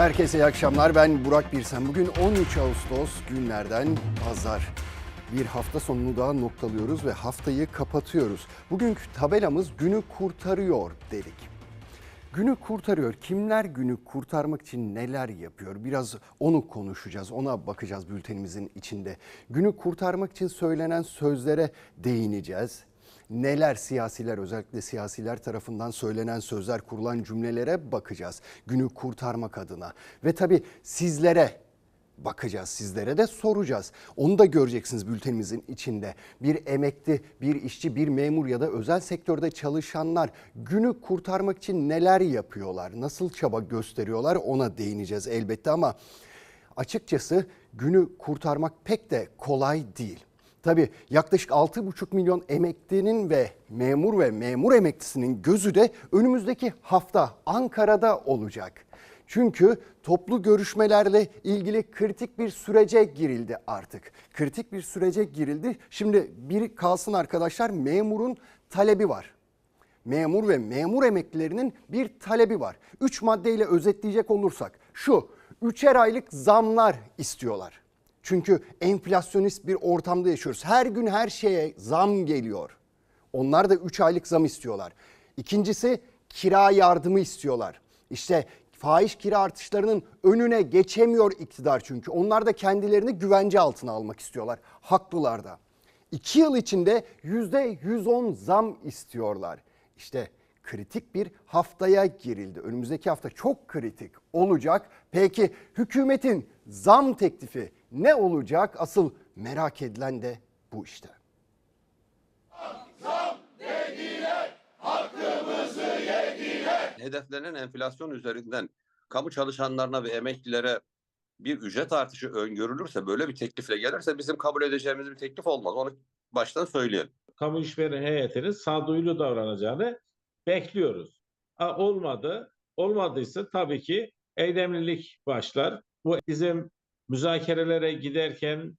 Herkese iyi akşamlar. Ben Burak Birsen. Bugün 13 Ağustos günlerden pazar. Bir hafta sonunu daha noktalıyoruz ve haftayı kapatıyoruz. Bugünkü tabelamız günü kurtarıyor dedik. Günü kurtarıyor. Kimler günü kurtarmak için neler yapıyor? Biraz onu konuşacağız. Ona bakacağız bültenimizin içinde. Günü kurtarmak için söylenen sözlere değineceğiz. Neler siyasiler özellikle siyasiler tarafından söylenen sözler kurulan cümlelere bakacağız. Günü kurtarmak adına. Ve tabii sizlere bakacağız sizlere de soracağız. Onu da göreceksiniz bültenimizin içinde. Bir emekli, bir işçi, bir memur ya da özel sektörde çalışanlar günü kurtarmak için neler yapıyorlar? Nasıl çaba gösteriyorlar? Ona değineceğiz elbette ama açıkçası günü kurtarmak pek de kolay değil. Tabii yaklaşık 6,5 milyon emeklinin ve memur ve memur emeklisinin gözü de önümüzdeki hafta Ankara'da olacak. Çünkü toplu görüşmelerle ilgili kritik bir sürece girildi artık. Kritik bir sürece girildi. Şimdi bir kalsın arkadaşlar memurun talebi var. Memur ve memur emeklilerinin bir talebi var. Üç maddeyle özetleyecek olursak şu üçer aylık zamlar istiyorlar. Çünkü enflasyonist bir ortamda yaşıyoruz. Her gün her şeye zam geliyor. Onlar da 3 aylık zam istiyorlar. İkincisi kira yardımı istiyorlar. İşte fahiş kira artışlarının önüne geçemiyor iktidar çünkü. Onlar da kendilerini güvence altına almak istiyorlar. Haklılar da. 2 yıl içinde %110 zam istiyorlar. İşte kritik bir haftaya girildi. Önümüzdeki hafta çok kritik olacak. Peki hükümetin zam teklifi ne olacak? Asıl merak edilen de bu işte. hedeflenen enflasyon üzerinden kamu çalışanlarına ve emeklilere bir ücret artışı öngörülürse böyle bir teklifle gelirse bizim kabul edeceğimiz bir teklif olmaz. Onu baştan söyleyelim. kamu işveren heyetinin sağduyulu davranacağını bekliyoruz. Ha, olmadı. Olmadıysa tabii ki eylemlilik başlar. Bu bizim müzakerelere giderken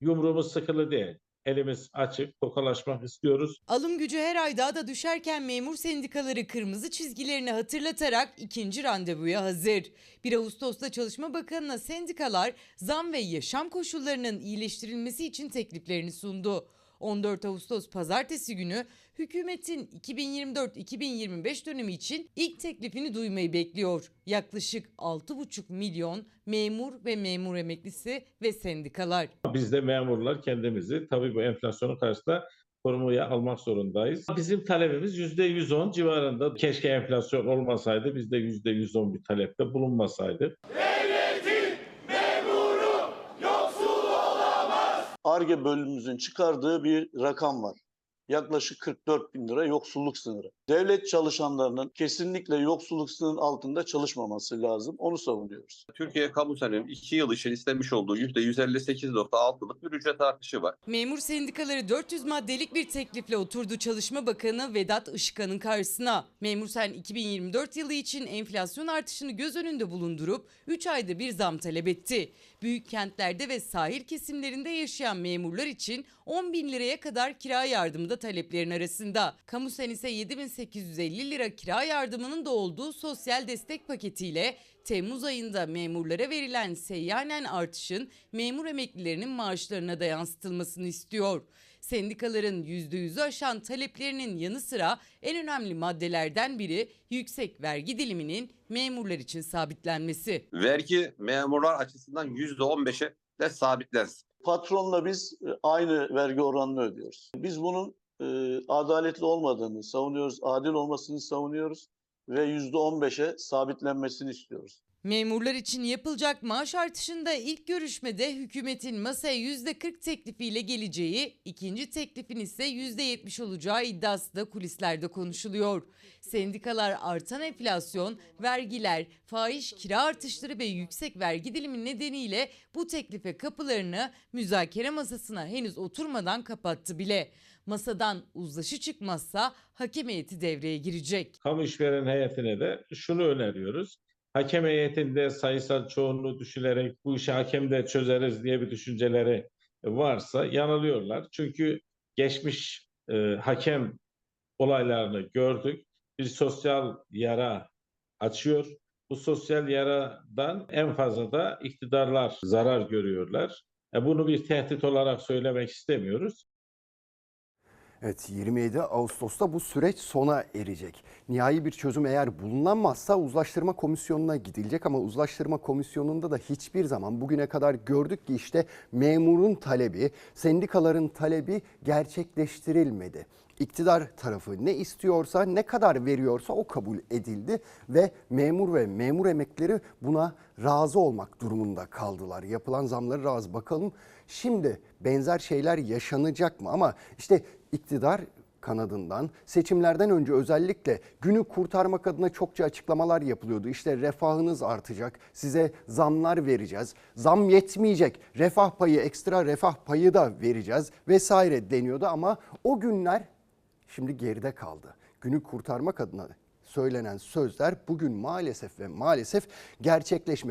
yumruğumuz sıkılı değil. Elimiz açık, tokalaşmak istiyoruz. Alım gücü her ay daha da düşerken memur sendikaları kırmızı çizgilerini hatırlatarak ikinci randevuya hazır. 1 Ağustos'ta Çalışma Bakanı'na sendikalar zam ve yaşam koşullarının iyileştirilmesi için tekliflerini sundu. 14 Ağustos pazartesi günü hükümetin 2024-2025 dönemi için ilk teklifini duymayı bekliyor. Yaklaşık 6,5 milyon memur ve memur emeklisi ve sendikalar. Biz de memurlar kendimizi tabii bu enflasyonun karşısında korumaya almak zorundayız. Bizim talebimiz %110 civarında. Keşke enflasyon olmasaydı, biz de %110 bir talepte bulunmasaydık. ARGE bölümümüzün çıkardığı bir rakam var. Yaklaşık 44 bin lira yoksulluk sınırı. Devlet çalışanlarının kesinlikle yoksulluk sınırının altında çalışmaması lazım. Onu savunuyoruz. Türkiye Kamu Sen'in 2 yıl için istemiş olduğu %158.6'lık bir ücret artışı var. Memur sendikaları 400 maddelik bir teklifle oturdu Çalışma Bakanı Vedat Işıkhan'ın karşısına. Memur Sen 2024 yılı için enflasyon artışını göz önünde bulundurup 3 ayda bir zam talep etti. Büyük kentlerde ve sahil kesimlerinde yaşayan memurlar için 10 bin liraya kadar kira yardımı da taleplerin arasında. Kamu Sen ise 7850 lira kira yardımının da olduğu sosyal destek paketiyle Temmuz ayında memurlara verilen seyyanen artışın memur emeklilerinin maaşlarına da yansıtılmasını istiyor. Sendikaların %100'ü aşan taleplerinin yanı sıra en önemli maddelerden biri yüksek vergi diliminin memurlar için sabitlenmesi. Vergi memurlar açısından %15'e de sabitlensin. Patronla biz e, aynı vergi oranını ödüyoruz. Biz bunun e, adaletli olmadığını savunuyoruz, adil olmasını savunuyoruz ve %15'e sabitlenmesini istiyoruz. Memurlar için yapılacak maaş artışında ilk görüşmede hükümetin masaya %40 teklifiyle geleceği, ikinci teklifin ise %70 olacağı iddiası da kulislerde konuşuluyor. Sendikalar artan enflasyon, vergiler, fahiş kira artışları ve yüksek vergi dilimi nedeniyle bu teklife kapılarını müzakere masasına henüz oturmadan kapattı bile. Masadan uzlaşı çıkmazsa hakem heyeti devreye girecek. Kamu işveren heyetine de şunu öneriyoruz. Hakem heyetinde sayısal çoğunluğu düşünerek bu işi hakemde çözeriz diye bir düşünceleri varsa yanılıyorlar. Çünkü geçmiş e, hakem olaylarını gördük. Bir sosyal yara açıyor. Bu sosyal yaradan en fazla da iktidarlar zarar görüyorlar. E, Bunu bir tehdit olarak söylemek istemiyoruz. Evet 27 Ağustos'ta bu süreç sona erecek. Nihai bir çözüm eğer bulunamazsa uzlaştırma komisyonuna gidilecek ama uzlaştırma komisyonunda da hiçbir zaman bugüne kadar gördük ki işte memurun talebi, sendikaların talebi gerçekleştirilmedi. İktidar tarafı ne istiyorsa, ne kadar veriyorsa o kabul edildi ve memur ve memur emekleri buna razı olmak durumunda kaldılar. Yapılan zamları razı bakalım. Şimdi benzer şeyler yaşanacak mı? Ama işte iktidar kanadından seçimlerden önce özellikle günü kurtarmak adına çokça açıklamalar yapılıyordu. İşte refahınız artacak, size zamlar vereceğiz, zam yetmeyecek, refah payı, ekstra refah payı da vereceğiz vesaire deniyordu ama o günler şimdi geride kaldı. Günü kurtarmak adına söylenen sözler bugün maalesef ve maalesef gerçekleşmedi.